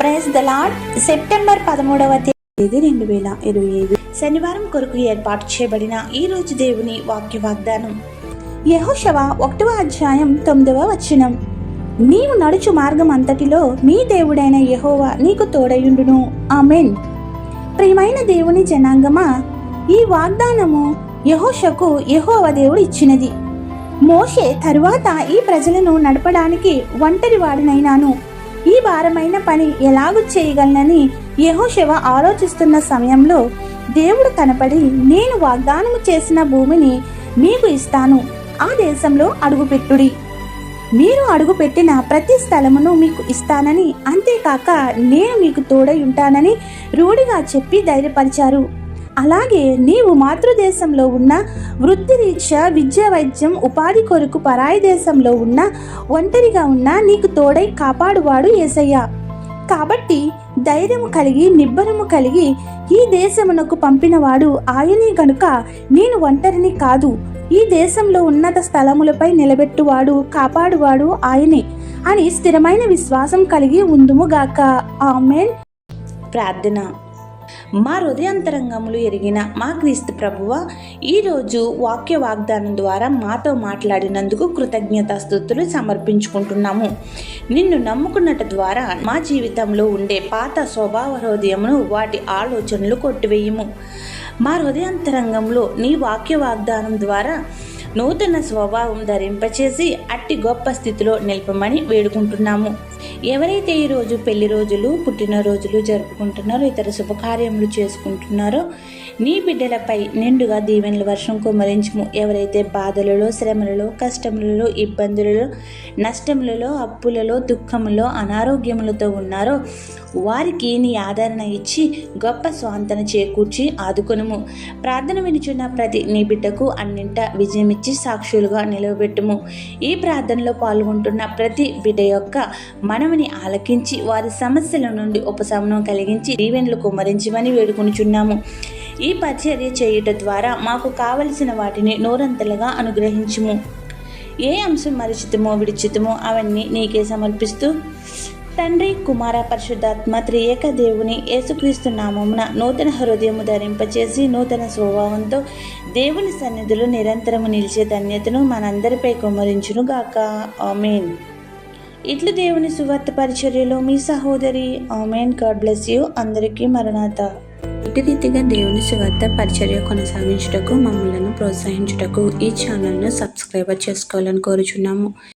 Praise the lord September పదమూడవ తేదీ రెండు వేల ఇరవై ఐదు. శనివారం కొరకు ఏర్పాటు చేయబడిన ఈ రోజు దేవుని వాక్య వాగ్దానం యహోషవ ఒకటవ అధ్యాయం తొమ్మిదవ వచనం. నీవు నడుచు మార్గం అంతటిలో మీ దేవుడైన యహోవా నీకు తోడయుండును. ఆమెన్. ప్రియమైన దేవుని జనాంగమా ఈ వాగ్దానము యహోషకు యహోవ దేవుడు ఇచ్చినది. మోషే తరువాత ఈ ప్రజలను నడపడానికి ఒంటరి వాడినైనాను ఈ భారమైన పని ఎలాగూ చేయగలనని యహోశివ ఆలోచిస్తున్న సమయంలో దేవుడు కనపడి నేను వాగ్దానము చేసిన భూమిని మీకు ఇస్తాను. ఆ దేశంలో అడుగుపెట్టుడి. మీరు అడుగుపెట్టిన ప్రతి స్థలమును మీకు ఇస్తానని అంతేకాక నేను మీకు తోడై ఉంటానని రూఢిగా చెప్పి ధైర్యపరిచారు. అలాగే నీవు మాతృదేశంలో ఉన్న వృత్తిరీత్యా విద్య వైద్యం ఉపాధి కొరకు పరాయి దేశంలో ఉన్న ఒంటరిగా ఉన్న నీకు తోడై కాపాడువాడు ఏసయ్య. కాబట్టి ధైర్యము కలిగి నిబ్బరము కలిగి ఈ దేశమునకు పంపినవాడు ఆయనే గనుక నేను ఒంటరిని కాదు. ఈ దేశంలో ఉన్నత స్థలములపై నిలబెట్టువాడు కాపాడువాడు ఆయనే అని స్థిరమైన విశ్వాసం కలిగి ఉందుముగాక ఆమెన్. ప్రార్థన. మా హృదయాంతరంగములు ఎరిగిన మా క్రీస్తు ప్రభువ ఈరోజు వాక్య వాగ్దానం ద్వారా మాతో మాట్లాడినందుకు కృతజ్ఞతాస్థుతులు సమర్పించుకుంటున్నాము. నిన్ను నమ్ముకున్నట ద్వారా మా జీవితంలో ఉండే పాత స్వభావ హృదయమును వాటి ఆలోచనలు కొట్టివేయము. మా హృదయాంతరంగంలో నీ వాక్య వాగ్దానం ద్వారా నూతన స్వభావం ధరింపచేసి అట్టి గొప్ప స్థితిలో నిలపమని వేడుకుంటున్నాము. ఎవరైతే ఈరోజు పెళ్ళి రోజులు పుట్టినరోజులు జరుపుకుంటున్నారో ఇతర శుభకార్యములు చేసుకుంటున్నారో నీ బిడ్డలపై నిండుగా దీవెనల వర్షం కుమరించుము. ఎవరైతే బాధలలో శ్రమలలో కష్టములలో ఇబ్బందులలో నష్టములలో అప్పులలో దుఃఖములో అనారోగ్యములతో ఉన్నారో వారికి నీ ఆదరణ ఇచ్చి గొప్ప స్వాంతన చేకూర్చి ఆదుకొనుము. ప్రార్థన వినిచున్న ప్రతి నీ బిడ్డకు అన్నింట విజయమిచ్చి సాక్షులుగా నిలవబెట్టుము. ఈ ప్రార్థనలో పాల్గొంటున్న ప్రతి బిడ్డ యొక్క మనవిని ఆలకించి వారి సమస్యల నుండి ఉపశమనం కలిగించి దీవెనలు కుమ్మరించమని వేడుకొనిచున్నాము. ఈ పరిచర్య చేయుట ద్వారా మాకు కావలసిన వాటిని నోరంతలుగా అనుగ్రహించుము. ఏ అంశం మరిచితమో విడిచితమో అవన్నీ నీకే సమర్పిస్తూ తండ్రి కుమార పరిశుద్ధాత్మ త్రియేక దేవుని యేసుక్రీస్తు నామమున నూతన హృదయము ధరింపచేసి నూతన స్వభావంతో దేవుని సన్నిధిలో నిరంతరము నిలిచే ధన్యతను మనందరిపై కుమరించునుగాక ఆమెన్. ఇట్లు దేవుని సువార్త పరిచర్యలో మీ సహోదరి ఆమెన్. God bless you. అందరికీ మరణాత. ఇటు రీతిగా దేవుని సువార్త పరిచర్య కొనసాగించుటకు మమ్మల్ని ప్రోత్సహించుటకు ఈ ఛానల్ను సబ్స్క్రైబర్ చేసుకోవాలని కోరుచున్నాము.